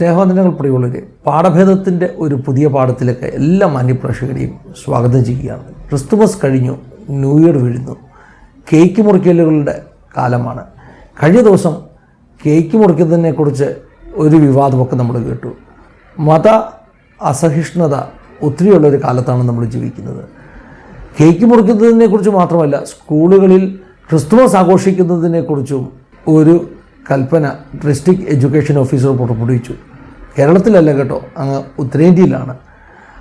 സ്നേഹവന്ദനങ്ങൾ പ്രിയമുള്ളവർ പാഠഭേദത്തിന്റെ ഒരു പുതിയ പാഠത്തിലേക്ക് എല്ലാ മാന്യപ്രേക്ഷകരെയും സ്വാഗതം ചെയ്യുകയാണ്. ക്രിസ്തുമസ് കഴിഞ്ഞു ന്യൂ ഇയർ വീഴുന്നു. കേക്ക് മുറിക്കലുകളുടെ കാലമാണ്. കഴിഞ്ഞ ദിവസം കേക്ക് മുറിക്കുന്നതിനെക്കുറിച്ച് ഒരു വിവാദമൊക്കെ നമ്മൾ കേട്ടു. മത അസഹിഷ്ണുത ഒത്തിരിയുള്ളൊരു കാലത്താണ് നമ്മൾ ജീവിക്കുന്നത്. കേക്ക് മുറിക്കുന്നതിനെക്കുറിച്ച് മാത്രമല്ല സ്കൂളുകളിൽ ക്രിസ്തുമസ് ആഘോഷിക്കുന്നതിനെക്കുറിച്ചും ഒരു കൽപ്പന ഡിസ്ട്രിക്ട് എഡ്യൂക്കേഷൻ ഓഫീസർ പുറപ്പെടുവിച്ചു. കേരളത്തിലല്ല കേട്ടോ അങ്ങ് ഉത്തരേന്ത്യയിലാണ്.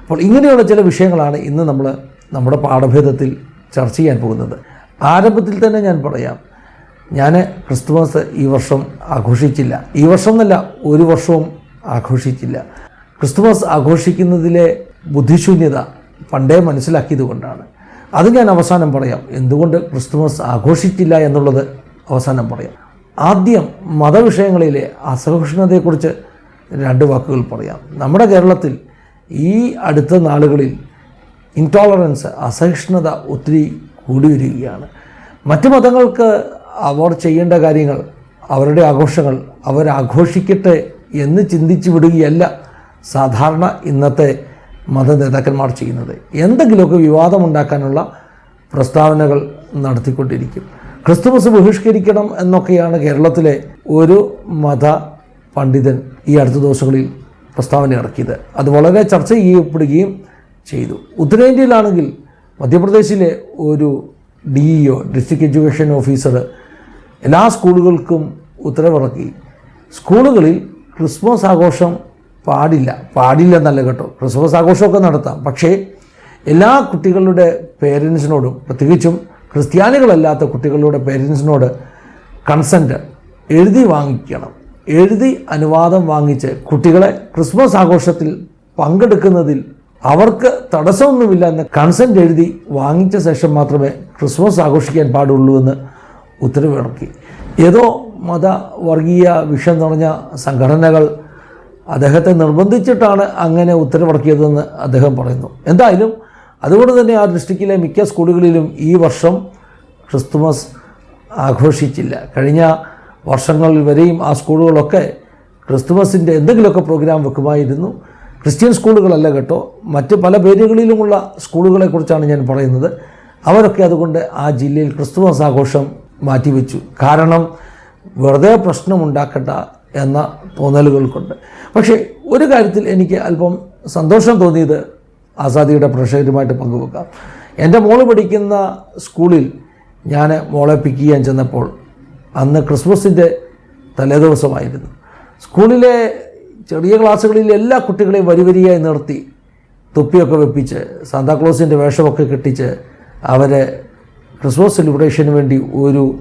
അപ്പോൾ ഇങ്ങനെയുള്ള ചില വിഷയങ്ങളാണ് ഇന്ന് നമ്മൾ നമ്മുടെ പാഠഭേദത്തിൽ ചർച്ച ചെയ്യാൻ പോകുന്നത്. ആരംഭത്തിൽ തന്നെ ഞാൻ പറയാം ഞാൻ ക്രിസ്തുമസ് ഈ വർഷം ആഘോഷിച്ചില്ല. ഈ വർഷം എന്നല്ല ഒരു വർഷവും ആഘോഷിച്ചില്ല. ക്രിസ്തുമസ് ആഘോഷിക്കുന്നതിലെ ബുദ്ധിശൂന്യത പണ്ടേ മനസ്സിലാക്കിയത് കൊണ്ടാണ്. അത് ഞാൻ അവസാനം പറയാം എന്തുകൊണ്ട് ക്രിസ്തുമസ് ആഘോഷിച്ചില്ല എന്നുള്ളത് അവസാനം പറയാം. ആദ്യം മതവിഷയങ്ങളിലെ അസഹിഷ്ണുതയെക്കുറിച്ച് രണ്ട് വാക്കുകൾ പറയാം. നമ്മുടെ കേരളത്തിൽ ഈ അടുത്ത നാളുകളിൽ ഇൻടോളറൻസ് അസഹിഷ്ണുത ഒത്തിരി കൂടി വരികയാണ്. മറ്റ് മതങ്ങൾക്ക് അവർ ചെയ്യേണ്ട കാര്യങ്ങൾ അവരുടെ ആഘോഷങ്ങൾ അവരാഘോഷിക്കട്ടെ എന്ന് ചിന്തിച്ചു വിടുകയല്ല സാധാരണ ഇന്നത്തെ മത നേതാക്കന്മാർ ചെയ്യുന്നത്. എന്തെങ്കിലുമൊക്കെ വിവാദമുണ്ടാക്കാനുള്ള പ്രസ്താവനകൾ നടത്തിക്കൊണ്ടിരിക്കും. ക്രിസ്തുമസ് ബഹിഷ്കരിക്കണം എന്നൊക്കെയാണ് കേരളത്തിലെ ഒരു മത പണ്ഡിതൻ ഈ അടുത്ത ദിവസങ്ങളിൽ പ്രസ്താവന ഇറക്കിയത്. അത് വളരെ ചർച്ച ചെയ്യപ്പെടുകയും ചെയ്തു. ഉത്തരേന്ത്യയിലാണെങ്കിൽ മധ്യപ്രദേശിലെ ഒരു D EO district education officer എല്ലാ സ്കൂളുകൾക്കും ഉത്തരവിറക്കി. സ്കൂളുകളിൽ ക്രിസ്മസ് ആഘോഷം പാടില്ല. പാടില്ല എന്നല്ല കേട്ടോ. ക്രിസ്മസ് ആഘോഷമൊക്കെ നടത്താം. പക്ഷേ എല്ലാ കുട്ടികളുടെ പേരൻസിനോടും പ്രത്യേകിച്ചും ക്രിസ്ത്യാനികളല്ലാത്ത കുട്ടികളുടെ പേരൻസിനോട് കൺസെന്റ് എഴുതി വാങ്ങിക്കണം. എഴുതി അനുവാദം വാങ്ങിച്ച് കുട്ടികളെ ക്രിസ്മസ് ആഘോഷത്തിൽ പങ്കെടുക്കുന്നതിൽ അവർക്ക് തടസ്സമൊന്നുമില്ല എന്ന് കൺസെന്റ് എഴുതി വാങ്ങിച്ച ശേഷം മാത്രമേ ക്രിസ്മസ് ആഘോഷിക്കാൻ പാടുള്ളൂ എന്ന് ഉത്തരവിറക്കി. ഏതോ മത വർഗീയ വിഷം നിറഞ്ഞ സംഘടനകൾ അദ്ദേഹത്തെ നിർബന്ധിച്ചിട്ടാണ് അങ്ങനെ ഉത്തരവിറക്കിയതെന്ന് അദ്ദേഹം പറയുന്നു. എന്തായാലും അതുകൊണ്ട് തന്നെ ആ ഡിസ്ട്രിക്റ്റിലെ മിക്ക സ്കൂളുകളിലും ഈ വർഷം ക്രിസ്തുമസ് ആഘോഷിച്ചില്ല. കഴിഞ്ഞ വർഷങ്ങളിൽ വരെയും ആ സ്കൂളുകളൊക്കെ ക്രിസ്തുമസിന്റെ എന്തെങ്കിലുമൊക്കെ പ്രോഗ്രാം വെക്കുമായിരുന്നു. ക്രിസ്ത്യൻ സ്കൂളുകളല്ല കേട്ടോ. മറ്റ് പല പേരുകളിലുമുള്ള സ്കൂളുകളെക്കുറിച്ചാണ് ഞാൻ പറയുന്നത്. അവരൊക്കെ അതുകൊണ്ട് ആ ജില്ലയിൽ ക്രിസ്തുമസ് ആഘോഷം മാറ്റിവെച്ചു. കാരണം വെറുതെ പ്രശ്നമുണ്ടാക്കട്ട എന്ന തോന്നലുകൾ കൊണ്ട് പക്ഷേ ഒരു കാര്യത്തിൽ എനിക്ക് അല്പം സന്തോഷം തോന്നിയത് ആസാദിയുടെ പ്രേക്ഷകരുമായിട്ട് പങ്കുവെക്കാം. എന്റെ മോൾ പഠിക്കുന്ന സ്കൂളിൽ ഞാൻ മോളെ പിക്ക് ചെയ്യാൻ ചെന്നപ്പോൾ അന്ന് ക്രിസ്മസിന്റെ തലേദിവസമായിരുന്നു. സ്കൂളിലെ ചെറിയ ക്ലാസ്സുകളിൽ എല്ലാ കുട്ടികളെയും വരിവരിയായി നിർത്തി തുപ്പിയൊക്കെ വെപ്പിച്ച് സാന്താക്ലോസിന്റെ വേഷമൊക്കെ കെട്ടിച്ച് അവരെ ക്രിസ്മസ് സെലിബ്രേഷന് വേണ്ടി ഒരു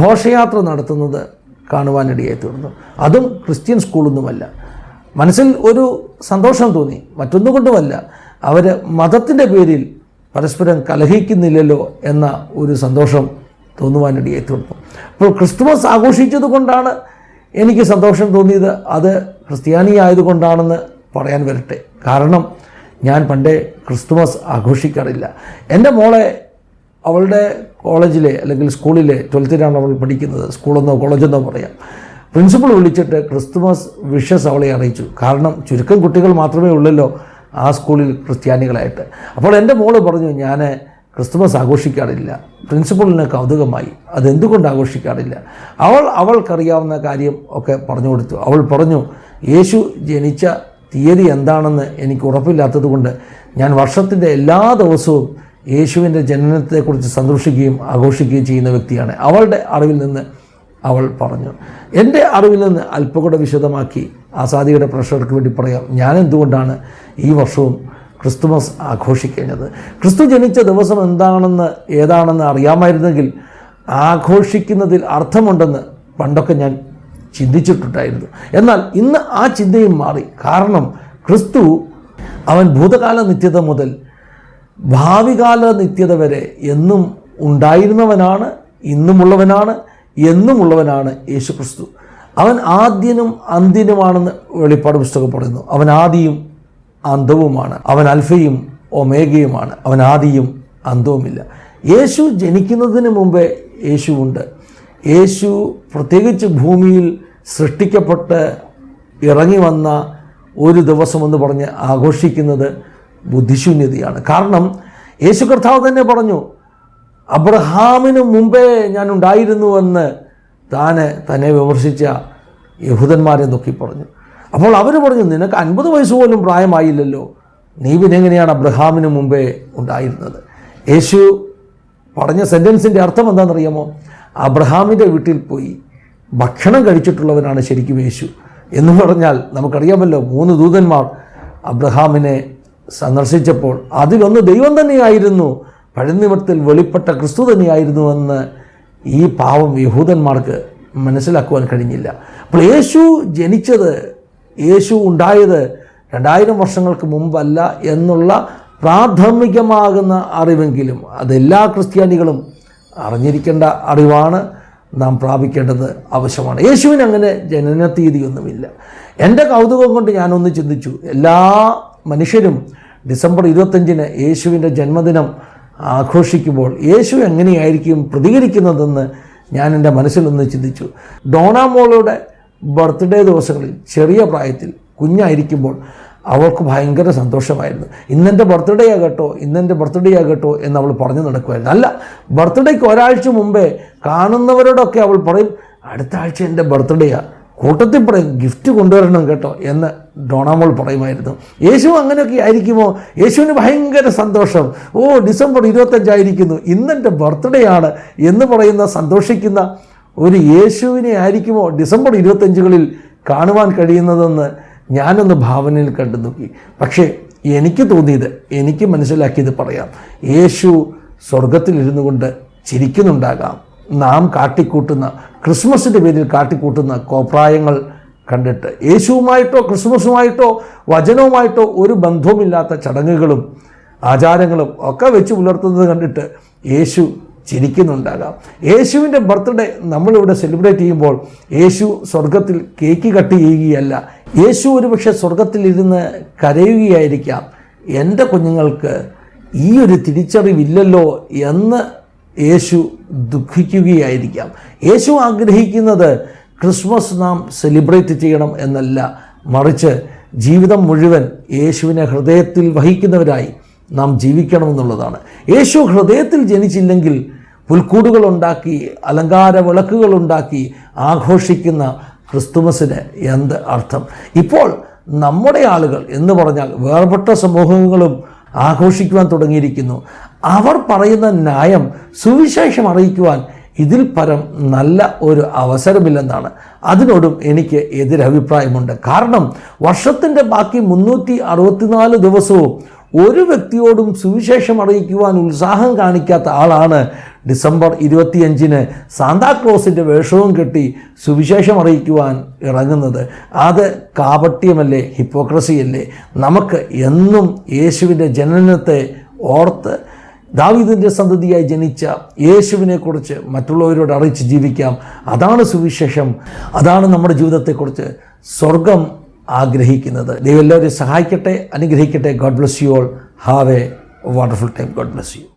ഘോഷയാത്ര നടത്തുന്നത് കാണുവാനിടയായി തീർന്നു. അതും ക്രിസ്ത്യൻ സ്കൂളൊന്നുമല്ല. മനസ്സിൽ ഒരു സന്തോഷം തോന്നി. മറ്റൊന്നുകൊണ്ടുമല്ല അവർ മതത്തിന്റെ പേരിൽ പരസ്പരം കലഹിക്കുന്നില്ലല്ലോ എന്ന ഒരു സന്തോഷം തോന്നുവാനിടയായി തീർന്നു അപ്പോൾ ക്രിസ്തുമസ് ആഘോഷിച്ചത് കൊണ്ടാണ് എനിക്ക് സന്തോഷം തോന്നിയത്. അത് ക്രിസ്ത്യാനി ആയതുകൊണ്ടാണെന്ന് പറയാൻ വരട്ടെ. കാരണം ഞാൻ പണ്ടേ ക്രിസ്തുമസ് ആഘോഷിക്കാറില്ല. എന്റെ മോളെ അവളുടെ കോളേജിലെ അല്ലെങ്കിൽ സ്കൂളിലെ ട്വൽത്തിലാണ് അവൾ പഠിക്കുന്നത്. സ്കൂളെന്നോ കോളേജെന്നോ പറയാം. പ്രിൻസിപ്പൾ വിളിച്ചിട്ട് ക്രിസ്തുമസ് വിഷസ് അവളെ അറിയിച്ചു. കാരണം ചുരുക്കം കുട്ടികൾ മാത്രമേ ഉള്ളല്ലോ ആ സ്കൂളിൽ ക്രിസ്ത്യാനികളായിട്ട്. അപ്പോൾ എന്റെ മോൾ പറഞ്ഞു ഞാൻ ക്രിസ്തുമസ് ആഘോഷിക്കാറില്ല. പ്രിൻസിപ്പളിന് കൗതുകമായി. അതെന്തുകൊണ്ട് ആഘോഷിക്കാറില്ല? അവൾ അവൾക്കറിയാവുന്ന കാര്യം ഒക്കെ പറഞ്ഞു കൊടുത്തു. അവൾ പറഞ്ഞു യേശു ജനിച്ച തീയതി എന്താണെന്ന് എനിക്ക് ഉറപ്പില്ലാത്തതുകൊണ്ട് ഞാൻ വർഷത്തിന്റെ എല്ലാ ദിവസവും യേശുവിന്റെ ജനനത്തെക്കുറിച്ച് സന്തോഷിക്കുകയും ആഘോഷിക്കുകയും ചെയ്യുന്ന വ്യക്തിയാണ്. അവളുടെ അറിവിൽ നിന്ന് അവൾ പറഞ്ഞു. എന്റെ അറിവിൽ നിന്ന് അല്പം കൂടെ വിശദമാക്കി ആസാദിയുടെ പ്രഷർക്ക് വേണ്ടി പറയാം. ഞാൻ എന്തുകൊണ്ടാണ് ഈ വർഷവും ക്രിസ്തുമസ് ആഘോഷിക്കേണ്ടത്. ക്രിസ്തു ജനിച്ച ദിവസം എന്താണെന്ന് ഏതാണെന്ന് അറിയാമായിരുന്നെങ്കിൽ ആഘോഷിക്കുന്നതിൽ അർത്ഥമുണ്ടെന്ന് പണ്ടൊക്കെ ഞാൻ ചിന്തിച്ചിട്ടുണ്ടായിരുന്നു. എന്നാൽ ഇന്ന് ആ ചിന്തയും മാറി. കാരണം ക്രിസ്തു അവൻ ഭൂതകാല നിത്യത മുതൽ ഭാവികാല നിത്യത വരെ എന്നും ഉണ്ടായിരുന്നവനാണ് ഇന്നുമുള്ളവനാണ് എന്നുമുള്ളവനാണ് യേശു ക്രിസ്തു അവൻ ആദ്യനും അന്ത്യനുമാണെന്ന് വെളിപ്പാട് പുസ്തകം പറയുന്നു. അവൻ ആദിയും അന്തവുമാണ് അവൻ അൽഫയും ഒമേഗയുമാണ്. അവൻ ആദിയും അന്തവുമില്ല യേശു ജനിക്കുന്നതിന് മുമ്പേ യേശുവുണ്ട് യേശു പ്രത്യേകിച്ച് ഭൂമിയിൽ സൃഷ്ടിക്കപ്പെട്ട് ഇറങ്ങി വന്ന ഒരു ദിവസമെന്ന് പറഞ്ഞ് ആഘോഷിക്കുന്നത് ബുദ്ധിശൂന്യതയാണ്. കാരണം യേശു കർത്താവ് തന്നെ പറഞ്ഞു അബ്രഹാമിന് മുമ്പേ ഞാൻ ഉണ്ടായിരുന്നുവെന്ന് താന് തന്നെ വിമർശിച്ച യഹൂദന്മാരെ നോക്കി പറഞ്ഞു. അപ്പോൾ അവർ പറഞ്ഞു നിനക്ക് അൻപത് വയസ്സ് പോലും പ്രായമായില്ലല്ലോ. നീ പിന്നെ എങ്ങനെയാണ് അബ്രഹാമിന് മുമ്പേ ഉണ്ടായിരുന്നത്? യേശു പറഞ്ഞ സെന്റൻസിന്റെ അർത്ഥം എന്താണെന്നറിയാമോ? അബ്രഹാമിന്റെ വീട്ടിൽ പോയി ഭക്ഷണം കഴിച്ചിട്ടുള്ളവനാണ് ശരിക്കും യേശു എന്ന് പറഞ്ഞാൽ നമുക്കറിയാമല്ലോ മൂന്ന് ദൂതന്മാർ അബ്രഹാമിനെ സന്ദർശിച്ചപ്പോൾ അതിലൊന്ന് ദൈവം തന്നെയായിരുന്നു പഴനിമത്തിൽ വെളിപ്പെട്ട ക്രിസ്തു തന്നെയായിരുന്നു എന്ന് ഈ പാവം യഹൂദന്മാർക്ക് മനസ്സിലാക്കുവാൻ കഴിഞ്ഞില്ല. അപ്പോൾ യേശു ജനിച്ചത് യേശു ഉണ്ടായത് രണ്ടായിരം വർഷങ്ങൾക്ക് മുമ്പല്ല എന്നുള്ള പ്രാഥമികമാകുന്ന അറിവെങ്കിലും അതെല്ലാ ക്രിസ്ത്യാനികളും അറിഞ്ഞിരിക്കേണ്ട അറിവാണ് നാം പ്രാപിക്കേണ്ടത് ആവശ്യമാണ്. യേശുവിന് അങ്ങനെ ജനന തീയതിയൊന്നുമില്ല എന്റെ കൗതുകം കൊണ്ട് ഞാനൊന്ന് ചിന്തിച്ചു. എല്ലാ മനുഷ്യരും ഡിസംബർ ഇരുപത്തഞ്ചിന് യേശുവിന്റെ ജന്മദിനം ആഘോഷിക്കുമ്പോൾ യേശു എങ്ങനെയായിരിക്കും പ്രതികരിക്കുന്നതെന്ന് ഞാൻ എന്റെ മനസ്സിലൊന്ന് ചിന്തിച്ചു. ഡോണാമോളുടെ ബർത്ത്ഡേ ദിവസങ്ങളിൽ ചെറിയ പ്രായത്തിൽ കുഞ്ഞായിരിക്കുമ്പോൾ അവൾക്ക് ഭയങ്കര സന്തോഷമായിരുന്നു. ഇന്നെന്റെ ബർത്ത്ഡേ ആകട്ടോ ഇന്നെന്റെ ബർത്ത്ഡേ ആകട്ടോ എന്ന് അവൾ പറഞ്ഞു നടക്കുമായിരുന്നു. അല്ല ബർത്ത്ഡേക്ക് ഒരാഴ്ച മുമ്പേ കാണുന്നവരോടൊക്കെ അവൾ പറയും അടുത്ത ആഴ്ച എന്റെ ബർത്ത്ഡേയാണ് കൂട്ടത്തിൽ പറയും ഗിഫ്റ്റ് കൊണ്ടുവരണം കേട്ടോ എന്ന് ഡോണാമോൾ പറയുമായിരുന്നു. യേശു അങ്ങനെയൊക്കെ ആയിരിക്കുമോ? യേശുവിന് ഭയങ്കര സന്തോഷം. ഓ ഡിസംബർ ഇരുപത്തഞ്ചായിരിക്കുന്നു ഇന്നെന്റെ ബർത്ത്ഡേ ആണ് എന്ന് പറയുന്ന സന്തോഷിക്കുന്ന ഒരു യേശുവിനെ ആയിരിക്കുമോ ഡിസംബർ ഇരുപത്തഞ്ചുകളിൽ കാണുവാൻ കഴിയുന്നതെന്ന് ഞാനൊന്ന് ഭാവനയിൽ കണ്ടു നോക്കി. പക്ഷേ എനിക്ക് തോന്നിയത് എനിക്ക് മനസ്സിലാക്കിയത് പറയാം. യേശു സ്വർഗത്തിലിരുന്നു കൊണ്ട് ചിരിക്കുന്നുണ്ടാകാം. നാം കാട്ടിക്കൂട്ടുന്ന ക്രിസ്മസിന്റെ പേരിൽ കാട്ടിക്കൂട്ടുന്ന കോപ്രായങ്ങൾ കണ്ടിട്ട് യേശുവുമായിട്ടോ ക്രിസ്മസുമായിട്ടോ വചനവുമായിട്ടോ ഒരു ബന്ധവുമില്ലാത്ത ചടങ്ങുകളും ആചാരങ്ങളും ഒക്കെ വെച്ച് പുലർത്തുന്നത് കണ്ടിട്ട് യേശു ചിരിക്കുന്നുണ്ടാകാം യേശുവിന്റെ ബർത്ത്ഡേ നമ്മളിവിടെ സെലിബ്രേറ്റ് ചെയ്യുമ്പോൾ യേശു സ്വർഗത്തിൽ കേക്ക് കട്ട് ചെയ്യുകയല്ല യേശു ഒരുപക്ഷെ സ്വർഗത്തിലിരുന്ന് കരയുകയായിരിക്കാം. എന്റെ കുഞ്ഞുങ്ങൾക്ക് ഈ ഒരു തിരിച്ചറിവില്ലല്ലോ എന്ന് യേശു ദുഃഖിക്കുകയായിരിക്കാം. യേശു ആഗ്രഹിക്കുന്നത് ക്രിസ്മസ് നാം സെലിബ്രേറ്റ് ചെയ്യണം എന്നല്ല മറിച്ച് ജീവിതം മുഴുവൻ യേശുവിനെ ഹൃദയത്തിൽ വഹിക്കുന്നവരായി നാം ജീവിക്കണമെന്നുള്ളതാണ്. യേശു ഹൃദയത്തിൽ ജനിച്ചില്ലെങ്കിൽ പുൽക്കൂടുകൾ ഉണ്ടാക്കി അലങ്കാര വിളക്കുകൾ ഉണ്ടാക്കി ആഘോഷിക്കുന്ന ക്രിസ്തുമസിന് എന്ത് അർത്ഥം? ഇപ്പോൾ നമ്മുടെ ആളുകൾ എന്ന് പറഞ്ഞാൽ വേർപെട്ട സമൂഹങ്ങളും ആഘോഷിക്കുവാൻ തുടങ്ങിയിരിക്കുന്നു. അവർ പറയുന്ന ന്യായം സുവിശേഷം അറിയിക്കുവാൻ ഇതിൽ പരം നല്ല ഒരു അവസരമില്ലെന്നാണ്. അതിനോടും എനിക്ക് എതിരഭിപ്രായമുണ്ട്. കാരണം വർഷത്തിന്റെ ബാക്കി മുന്നൂറ്റി അറുപത്തിനാല് ദിവസവും ഒരു വ്യക്തിയോടും സുവിശേഷം അറിയിക്കുവാൻ ഉത്സാഹം കാണിക്കാത്ത ആളാണ് ഡിസംബർ ഇരുപത്തിയഞ്ചിന് സാന്താക്ലോസിന്റെ വേഷവും കെട്ടി സുവിശേഷം അറിയിക്കുവാൻ ഇറങ്ങുന്നത്. അത് കാപട്യമല്ലേ ഹിപ്പോക്രസിയല്ലേ? നമുക്ക് എന്നും യേശുവിന്റെ ജനനത്തെ ഓർത്ത് ദാവിദിന്റെ സന്തതിയായി ജനിച്ച യേശുവിനെക്കുറിച്ച് മറ്റുള്ളവരോട് അറിയിച്ച് ജീവിക്കാം. അതാണ് സുവിശേഷം. അതാണ് നമ്മുടെ ജീവിതത്തെക്കുറിച്ച് സ്വർഗം ആഗ്രഹിക്കുന്നത്. ദൈവം എല്ലാവരെയും സഹായിക്കട്ടെ അനുഗ്രഹിക്കട്ടെ. God bless you all have a wonderful time god bless you